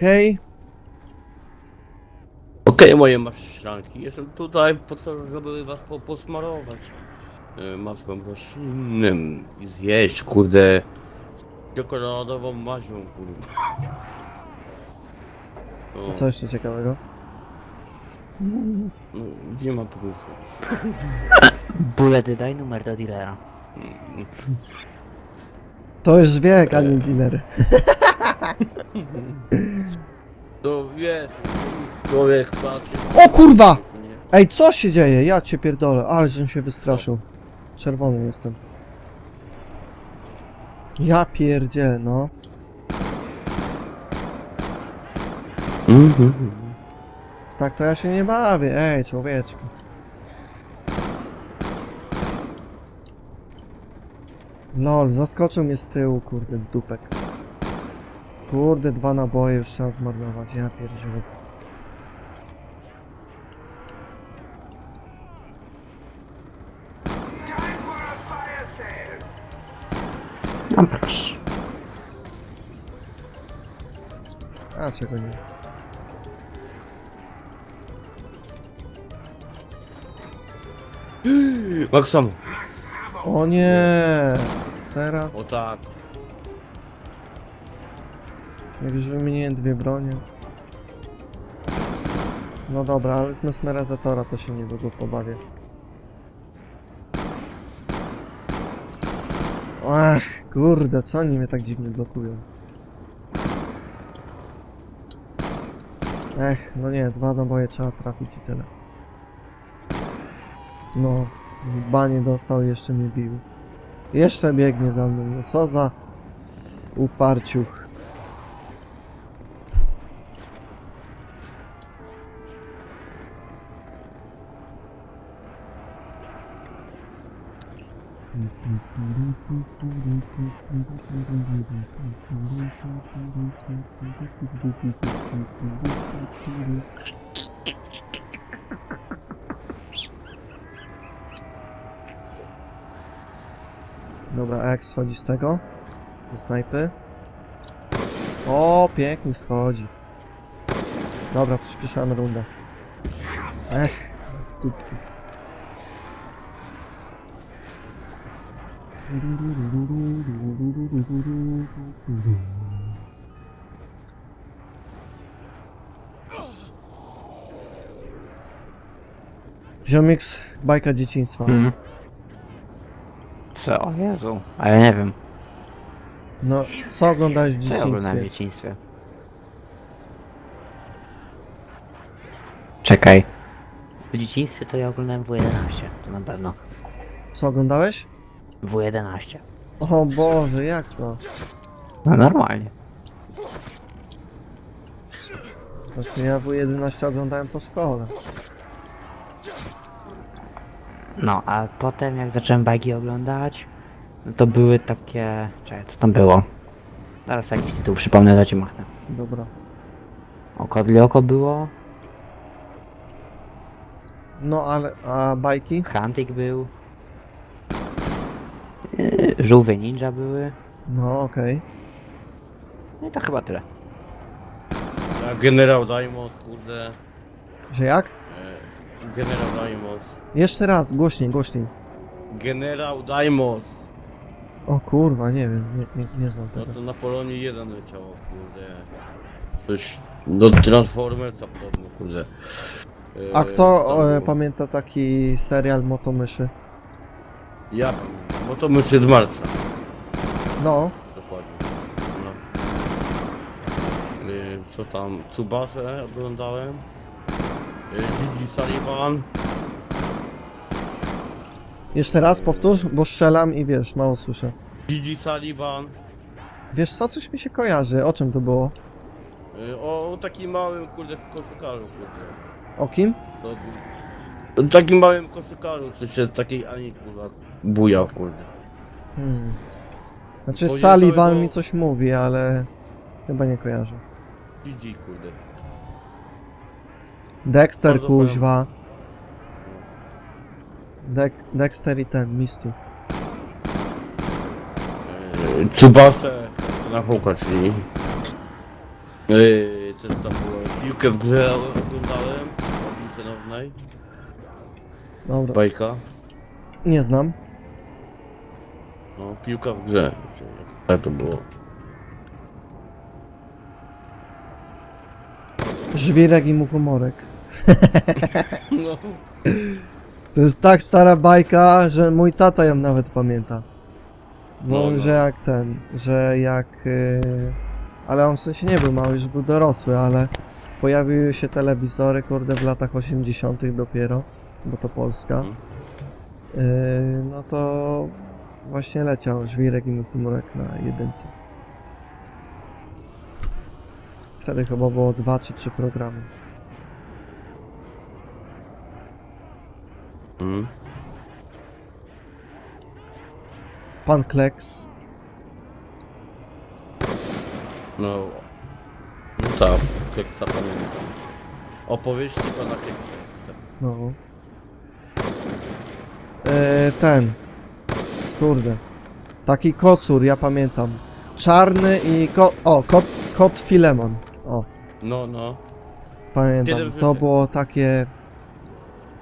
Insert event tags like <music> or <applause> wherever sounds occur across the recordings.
Okej. Okej, moje maślanki, jestem tutaj po to, żeby was po posmarować e, masłem roślinnym i zjeść, kurde, czekoladową mazią, kurde. O, Co jeszcze ciekawego? no, gdzie ma pomysłu? Bullet daj numer do dealera. To już wiek, a nie dealer. <laughs> To wiesz, człowiek patrzy... O kurwa! Nie. Ej, co się dzieje? Ja cię pierdolę, ale żebym się wystraszył. Czerwony jestem. Ja pierdzielę, no. Mhm. Tak to ja się nie bawię, ej, człowieczku. Lol, zaskoczył mnie z tyłu, kurde, dupek. Kurde, dwa naboje już trzeba zmarnować, ja pierdzielę. No proszę. A, czego nie? <gasps> Maksam. O nie! Teraz, O tak. Jak już wymieniłem dwie bronie. No dobra, ale z mesmerizatora to się niedługo pobawię. Ach, kurde, co oni mnie tak dziwnie blokują? Ech, no nie, dwa naboje trzeba trafić i tyle. No, banie dostał jeszcze mnie bił. Jeszcze biegnie za mną, no co za uparciuch. Dobra, a jak schodzi z tego? Ze snajpy? O, pięknie schodzi. Dobra, przyspieszamy rundę. Ech, dupki. Ziomiks, bajka dzieciństwa. Mhm. Co? O Jezu. A ja nie wiem. No, co oglądałeś w Co ja oglądałem w dzieciństwie? dzieciństwie? Czekaj. W dzieciństwie to ja oglądałem W11, to na pewno. Co oglądałeś? W11. O Boże, jak to? No normalnie. Znaczy ja W11 oglądałem po szkole. No, a potem jak zacząłem bajki oglądać, no to były takie... Czekaj, co tam było? Zaraz jakiś tytuł przypomnę, to ci machnę. Dobra. Oko oko było, No ale, a bajki? Hunting był, Żółwie Ninja były, No okej. no i to chyba tyle. A generał Daimos, kurde. Że jak? E, generał Daimos. Jeszcze raz, głośniej, głośniej. Generał Daimos. O kurwa, nie wiem, nie, nie, nie znam No tego. to na Polonie 1 leciało, kurde. Coś do Transformersa podobno, kurde. E, A kto tam e, było. pamięta taki serial Motomyszy? Ja bo to myśl z marca. No, Dokładnie. No. Y, Co tam? Tsubasę oglądałem. Y, Gigi Sullivan. jeszcze raz powtórz, bo strzelam i wiesz, mało słyszę. Gigi Sullivan. Wiesz co, coś mi się kojarzy, o czym to było? Y, O takim małym kurde koszykarzu kurde. O kim? To, o takim małym koszykarzu, co się z takiej Ani kurwa bujał kurde. Hmm. Znaczy Bo nie Sullivan całego- mi coś mówi, ale chyba nie kojarzę. Gigi kurde. Dexter Bardzo kuźwa. Dek Dexter i ten, Misty. Y, Tsubasę na Hołka, czyli Yy, też tam było piłkę w grze oglądałem. W piłce nożnej. Dobra, Bajka. nie znam. No, piłka w grze. Tak to było. Żwirek i muchomorek. <laughs> No. To jest tak stara bajka, że mój tata ją nawet pamięta. Bo No, no. że jak ten, że jak... Yy... Ale on w sensie nie był mały, już był dorosły, ale pojawiły się telewizory, kurde, w latach 80 dopiero, bo to Polska. Mhm. Yy, no to właśnie leciał Żwirek i Muchomorek na jedynce. Wtedy chyba było dwa czy trzy programy. Mm. Pan Kleks. No. No tak, jak to pamiętam. Opowieści pana Kieksa. No. E, ten. Kurde. Taki kocur, ja pamiętam. Czarny i ko o, kot, kot Filemon. O, No, no. pamiętam. To było takie...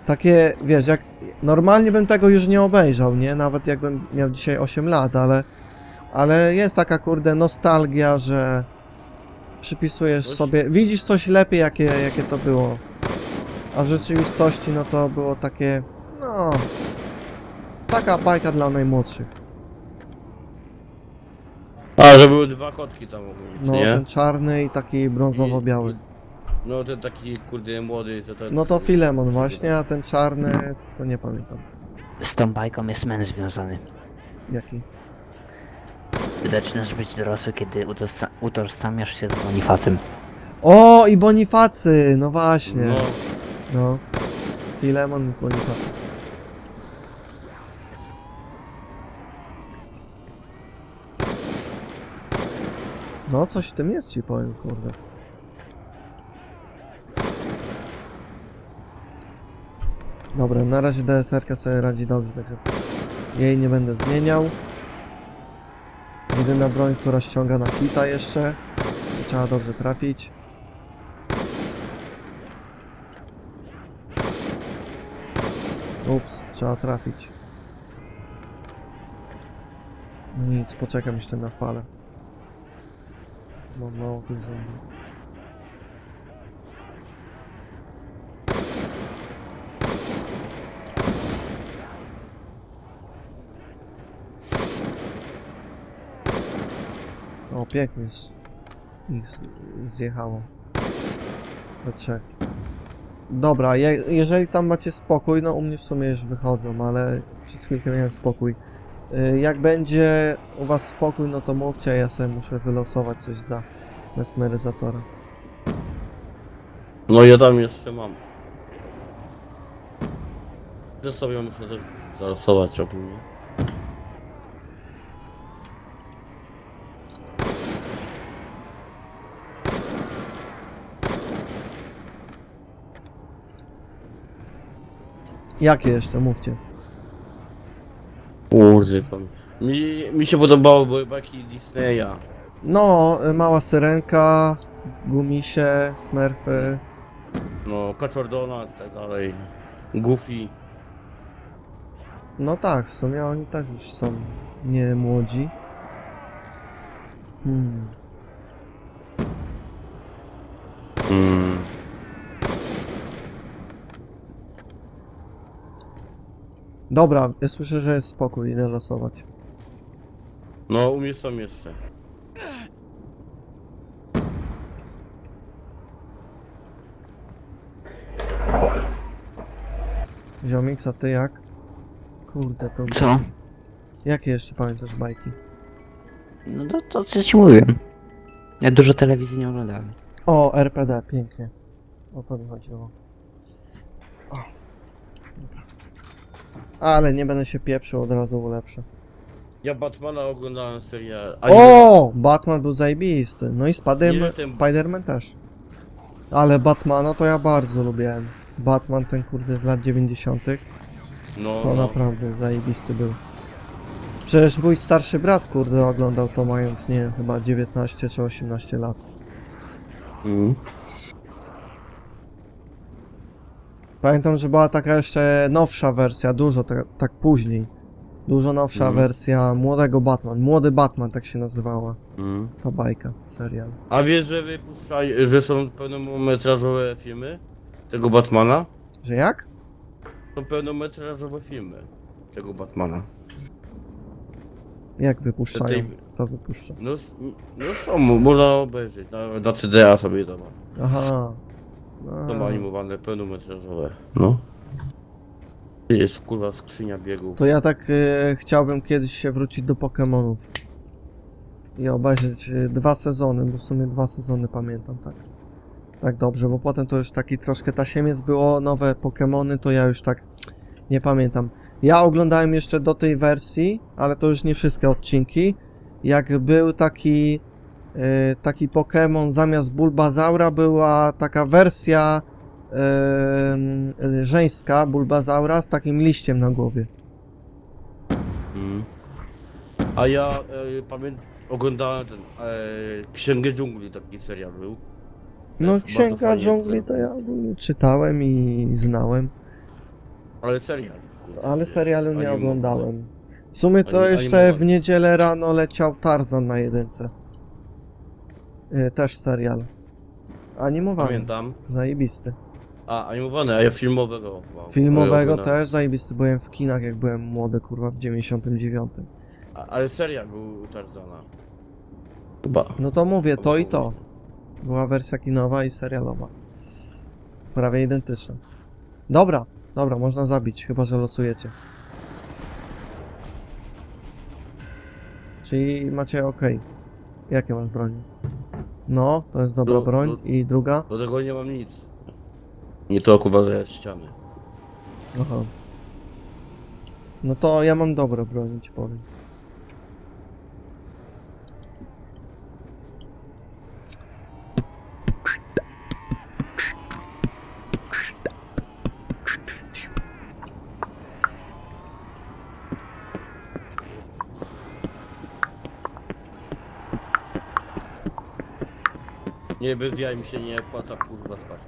Takie, wiesz, jak... Normalnie bym tego już nie obejrzał, nie? Nawet jakbym miał dzisiaj 8 lat, ale... Ale jest taka, kurde, nostalgia, że... Przypisujesz sobie... Widzisz coś lepiej, jakie, jakie to było. A w rzeczywistości, no to było takie... No... Taka bajka dla najmłodszych. A, że były dwa kotki tam być, No, nie? ten czarny i taki brązowo-biały. No, ten taki, kurde, młody, to to... No to Filemon właśnie, a ten czarny to nie pamiętam. Z tą bajką jest men związany. Jaki? Zaczynasz być dorosły, kiedy utożsa- utożsamiasz się z Bonifacem. O, i Bonifacy! No właśnie. No, No. Filemon i Bonifacy. No, coś w tym jest, ci powiem, kurde. Dobra, na razie DSR-ka sobie radzi dobrze, także jej nie będę zmieniał. Jedyna broń, która ściąga na hita jeszcze. Trzeba dobrze trafić. Ups, trzeba trafić. No Nic, poczekam jeszcze na falę. Mam mało tych zombie. O, pięknie z- ich zjechało. We trzech. Dobra, je, jeżeli tam macie spokój, no u mnie w sumie już wychodzą, ale przez chwilkę miałem spokój. Y, Jak będzie u was spokój, no to mówcie, a ja sobie muszę wylosować coś za mesmeryzatora. no ja tam jeszcze mam. To sobie muszę też zarysować ogólnie. Jakie jeszcze, mówcie. Pan. Mi, mi się podobało, były bajki Disneya. No, y, mała syrenka, gumisie, smurfy. No, Kaczor Donald i tak dalej. Goofy. No tak, w sumie oni też już są nie młodzi. Hmm. Mm. Dobra, ja słyszę, że jest spokój, idę losować. No, u mnie są jeszcze. Ziomix, a ty jak? Kurde, to... Co? Jakie jeszcze pamiętasz bajki? No to, to co ci mówiłem. Ja dużo telewizji nie oglądałem. O, RPD, pięknie. O to mi chodziło. O. Ale nie będę się pieprzył, od razu ulepszę. Ja Batmana oglądałem serial. O! Batman był zajebisty. No i Spider- Ile tym- Spider-Man też. Ale Batmana to ja bardzo lubiłem. Batman ten kurde z lat 90. No, To no. naprawdę zajebisty był. Przecież mój starszy brat kurde oglądał to mając, nie wiem, chyba 19 czy 18 lat. Mhm. Pamiętam, że była taka jeszcze nowsza wersja, dużo tak, tak później. Dużo nowsza Mhm. wersja młodego Batman. Młody Batman tak się nazywała. Mhm. Ta bajka, serial. A wiesz, że wypuszczają, że są pełnometrażowe filmy tego Batmana? Że jak? Są pełnometrażowe filmy tego Batmana. Jak wypuszczają? Tej- To wypuszcza. No, s- no są, można obejrzeć, na, na CDA sobie doma. Aha. Są A, animowane, pełnometrażowe. No. Jest kurwa skrzynia biegów. to ja tak e, chciałbym kiedyś się wrócić do Pokémonów. I obejrzeć e, dwa sezony, bo w sumie dwa sezony pamiętam, tak. Tak dobrze, bo potem to już taki troszkę tasiemiec było, nowe Pokémony, to ja już tak nie pamiętam. Ja oglądałem jeszcze do tej wersji, ale to już nie wszystkie odcinki. Jak był taki taki Pokémon zamiast Bulbazaura była taka wersja e, żeńska Bulbazaura z takim liściem na głowie. Mm. A ja e, pamiętam, oglądałem ten, e, Księgę Dżungli, taki serial był. No Bardzo Księga Dżungli to ja czytałem i znałem, Ale serial. ale serialu nie oglądałem. W sumie to jeszcze w niedzielę rano leciał Tarzan na jedynce. Y, Też serial. Animowany. Pamiętam. Zajebisty. A, animowany, a ja filmowego. mam. Filmowego też zajebisty. Byłem w kinach jak byłem młody, kurwa, w 99. A, ale serial był u Tarzana. Chyba. No to mówię, to i to. Była wersja kinowa i serialowa. Prawie identyczna. Dobra, dobra, można zabić, chyba że losujecie. Czyli macie ok. Jakie masz broń? No, to jest dobra No, broń. no. I druga? Do tego nie mam nic. Nie to kurwa ze ściany. Aha. No to ja mam dobre broń, ci powiem. Nie, bez jaj mi się nie opłaca kurwa spać.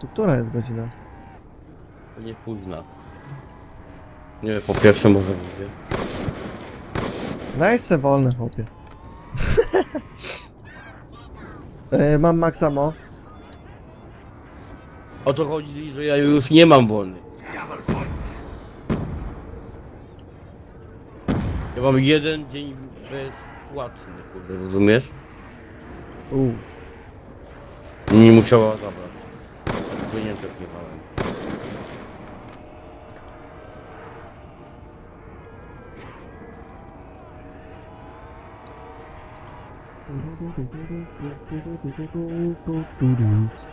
Tu która jest godzina? To nie późna. Nie wiem, po pierwsze może będzie. Daj se wolne, chłopie. <laughs> e, mam Maxamo. O to chodzi, że ja już nie mam wolny. Ja mam jeden dzień bezpłatny, kurde, rozumiesz? Uuu. Nie musiała zabrać. Pieniędzy nie małem.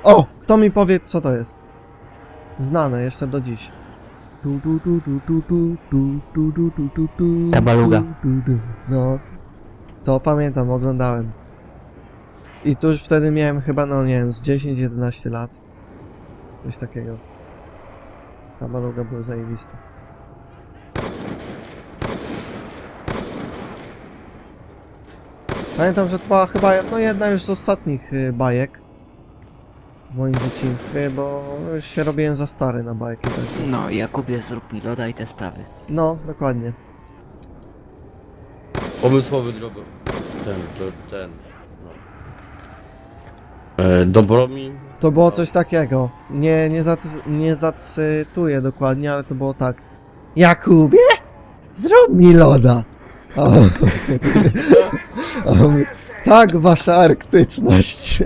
O! Kto mi powie, co to jest? Znane jeszcze do dziś. Tabaluga. No. To pamiętam, oglądałem. I tu już wtedy miałem chyba, no nie wiem, z 10-11 lat. Coś takiego. Tabaluga była zajebista. Pamiętam, że to była chyba no, jedna już z ostatnich y, bajek w moim dzieciństwie, bo już się robiłem za stary na bajki. Tak. No, Jakubie, zrób mi loda i te sprawy. No, dokładnie. Pomysłowy drogo. Ten, to, ten. E, Dobromin. To było coś takiego. Nie, nie, nie zacytuję dokładnie, ale to było tak. Jakubie, zrób mi loda. A, a on mówi, tak, wasza arktyczność.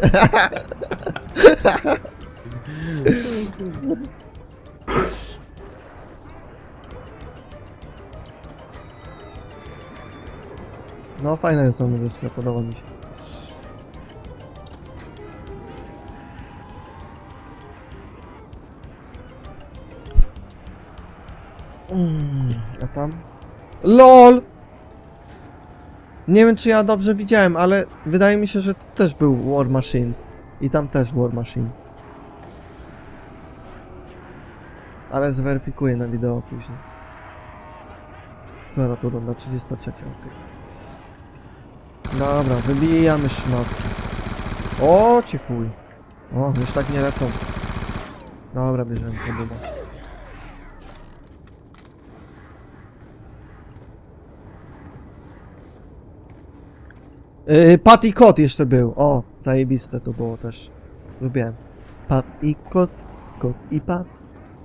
No, fajna jest ta muzyczka, podoba mi się. Mm, a tam? LOL! Nie wiem, czy ja dobrze widziałem, ale wydaje mi się, że tu też był War Machine. I tam też War Machine. Ale zweryfikuję na wideo później. Która tu runda 33, ok. Dobra, wybijamy szmatki. O, cię chuj. O, już tak nie lecą. Dobra, bierzemy to Yy, Pat i kot jeszcze był. O, zajebiste to było też. Lubiłem. Pat i kot, kot i pat.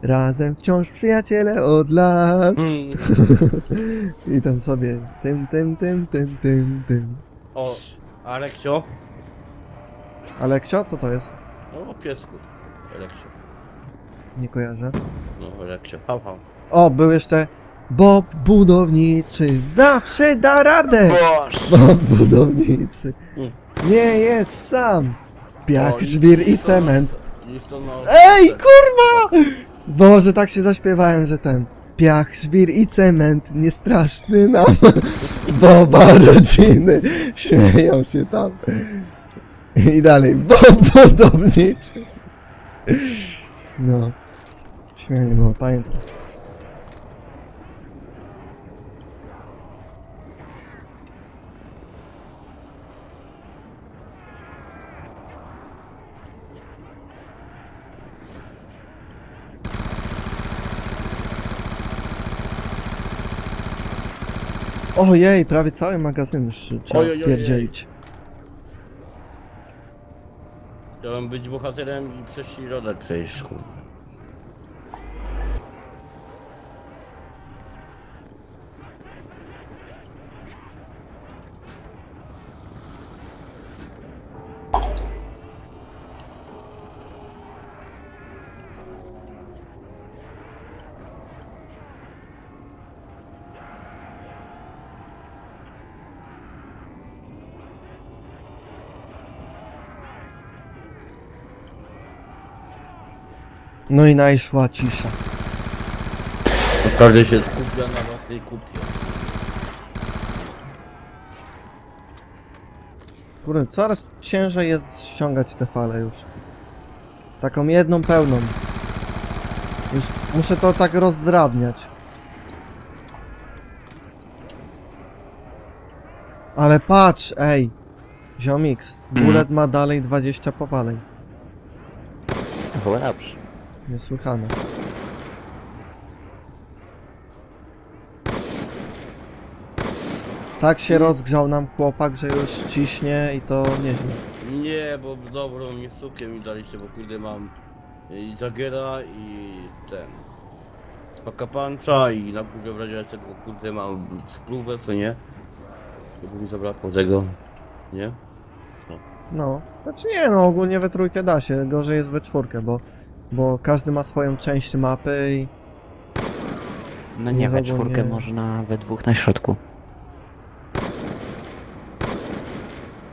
Razem wciąż przyjaciele od lat. Mm. <laughs> I tam sobie tym, tym, tym, tym, tym, tym. O, Aleksio? Aleksio, co to jest? No, o piesku. Aleksio. Nie kojarzę. No, Aleksio. Hał, hał. O, był jeszcze Bob Budowniczy zawsze da radę! Bob Budowniczy Mm. nie jest sam. Piach, żwir i cement. Ej, kurwa! Boże, tak się zaśpiewałem, że ten piach, żwir i cement nie straszny nam. <laughs> Boba rodziny śmieją się tam. I dalej, Bob Budowniczy. No, śmianie było, pamiętam. Ojej, prawie cały magazyn już trzeba Ojej, ojej. pierdzielić. Chciałem być bohaterem i przez środek przejść, kurwa. No i najszła cisza. Każdy się skupia na własnej kupie. Kurde, coraz ciężej jest ściągać te fale już. Taką jedną pełną. Już muszę to tak rozdrabniać. Ale patrz, ej! Ziomix, bullet ma dalej 20 powaleń. Było dobrze. Niesłychane. Tak się rozgrzał nam chłopak, że już ciśnie i to nieźle. Nie, bo dobrą mi sukę mi daliście, bo kurde mam i Jagera i ten Pakapancza i na górze w razie czego kurde mam spróbę, co nie? To mi zabrakło tego, nie? No, znaczy nie, no ogólnie we trójkę da się, gorzej jest we czwórkę, bo, bo każdy ma swoją część mapy i No nie, we Ogólnie- czwórkę można we dwóch na środku.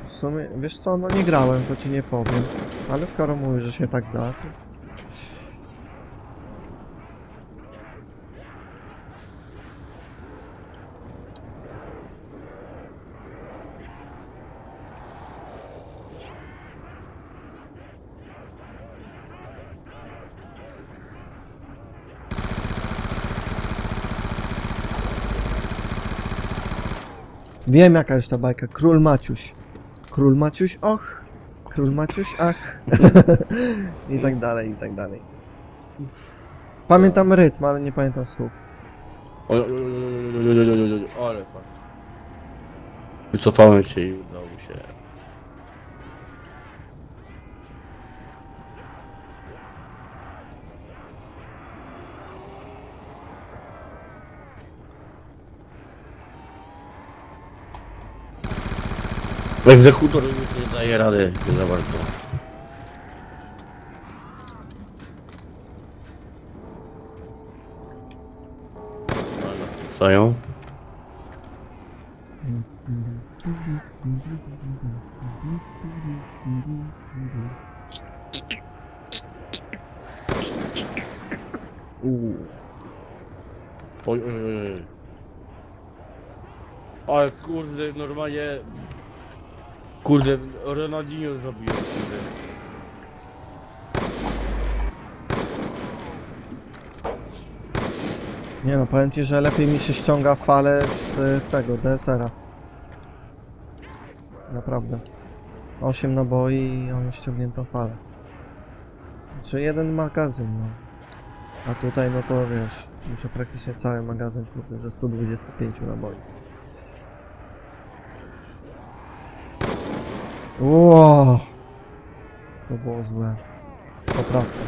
w sumie, wiesz co, no nie grałem, to ci nie powiem, ale skoro mówisz, że się tak da, to... Wiem jaka jest ta bajka, Król Maciuś. Król Maciuś, och. Król Maciuś, ach. I tak dalej, i tak dalej. Pamiętam rytm, ale nie pamiętam słów. Oj, oj, oj, oj, oj, oj, oj, oj, oj, oj, ale fakt. Wycofałem się i udało mi się. Egzekutor już nie daje rady nie za bardzo. Stają? Oj, oj, oj, oj. Ale kurde, normalnie... Kurde, Ronaldinho zrobiłem, kurde. Nie no, powiem ci, że lepiej mi się ściąga fale z y, tego, DSR-a. Naprawdę. 8 naboi i mam ściągniętą falę. Czy jeden magazyn, no. A tutaj, no to wiesz, muszę praktycznie cały magazyn, kurde, ze 125 naboi. Ło! To było złe. Poprawka.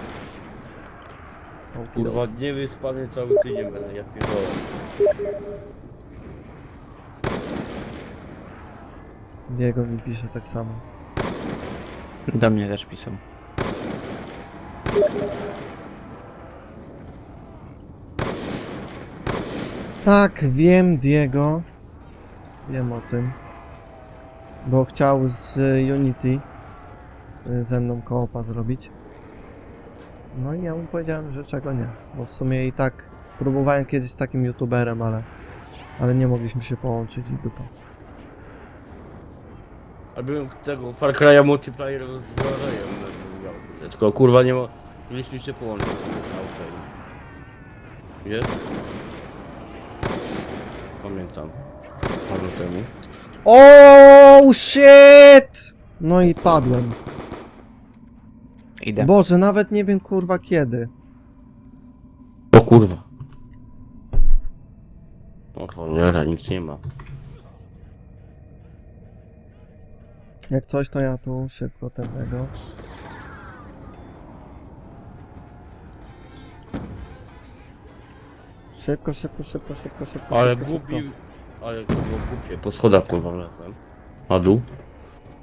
Kurwa, nie wyspany cały tydzień będę, ja pierdolę. Diego mi pisze tak samo. Do mnie też pisał. Tak, wiem Diego. Wiem o tym. Bo chciał z Unity y, ze mną koopa zrobić. No i ja mu powiedziałem, że czego nie. Bo w sumie i tak próbowałem kiedyś z takim youtuberem, ale ale nie mogliśmy się połączyć i dupa. Albo tego Far Cry'a multiplayer z Warriorem miał. Tylko kurwa nie ma... Mieliśmy się połączyć. Okej. Jest? Pamiętam. Parę temu. Oh shit! No i padłem. Idę. Boże, nawet nie wiem kurwa kiedy. O kurwa. O cholera, nic nie ma. Jak coś, to ja tu szybko tego. Szybko, szybko, szybko, szybko, szybko. Ale szybko, głupi... szybko. Ale to było głupie. Po schodach kurwa wlazłem. Na dół.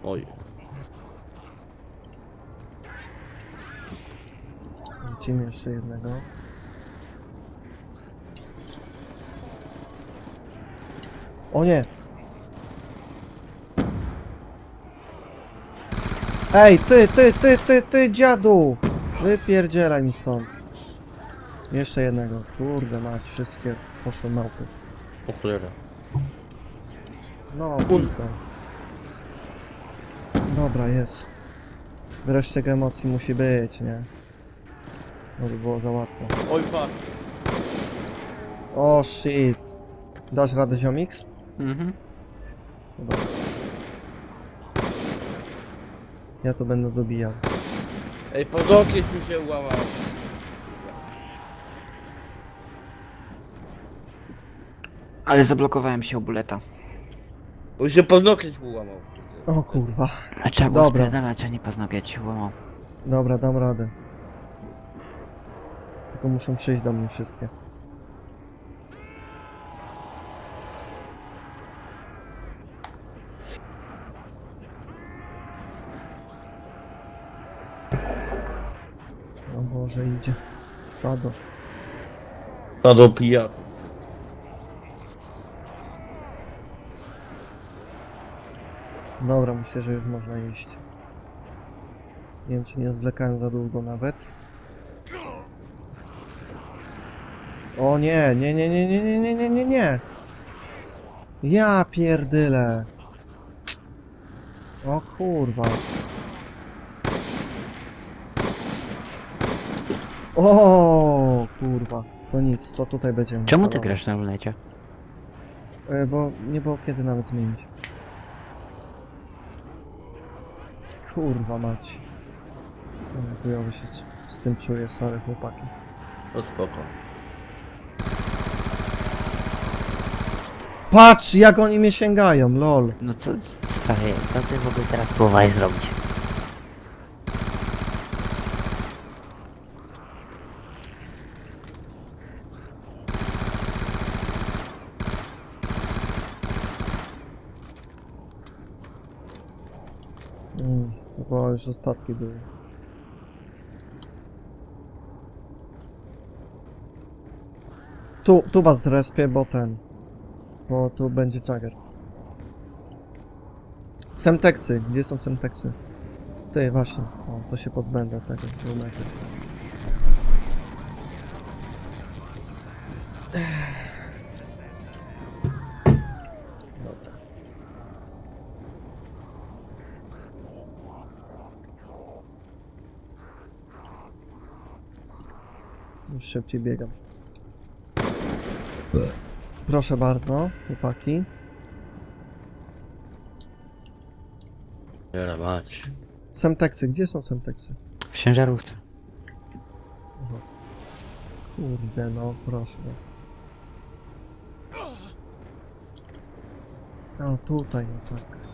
Oj. Lecimy jeszcze jednego. O nie! Ej, ty, ty, ty, ty, ty, dziadu! Wypierdzielaj mi stąd. Jeszcze jednego. Kurde mać, wszystkie poszły małpy. O cholera. No, kurde. Dobra, jest. Wreszcie emocji musi być, nie? No by było za łatwo. Oj fuck. O shit. Dasz radę ziomix? Mhm. No dobra. Ja to będę dobijał. Ej, podokieś mi się ułamał. Ale zablokowałem się u buleta. On się podokieś ułamał. O kurwa. A trzeba było Dobra. spierdalać, a nie paznogieć. Łamał. Dobra, dam radę. Tylko muszą przyjść do mnie wszystkie. O Boże, idzie. Stado. Ta do pija. Dobra, myślę, że już można iść. Nie wiem, czy nie zwlekałem za długo nawet. O nie, nie, nie, nie, nie, nie, nie, nie, nie, nie. Ja pierdyle. O kurwa. O kurwa. To nic, to tutaj będziemy. Czemu ty grasz na rulecie? E, Bo nie było kiedy nawet zmienić. Kurwa mać. Ale chujowo się z tym czuję, sorry chłopaki. To spoko. Patrz jak oni mnie sięgają, lol. No co, stary, co ty w ogóle teraz próbowałeś zrobić? Chyba już ostatki były. Tu, tu was zrespię, bo ten. Bo tu będzie Jagger. Semteksy, gdzie są semteksy? Ty, właśnie. O, to się pozbędę tego rumetu. Już szybciej biegam. Proszę bardzo, chłopaki. Jara mać. Semteksy, gdzie są semteksy? W ciężarówce. Kurde, no proszę was. O, tutaj, no tak.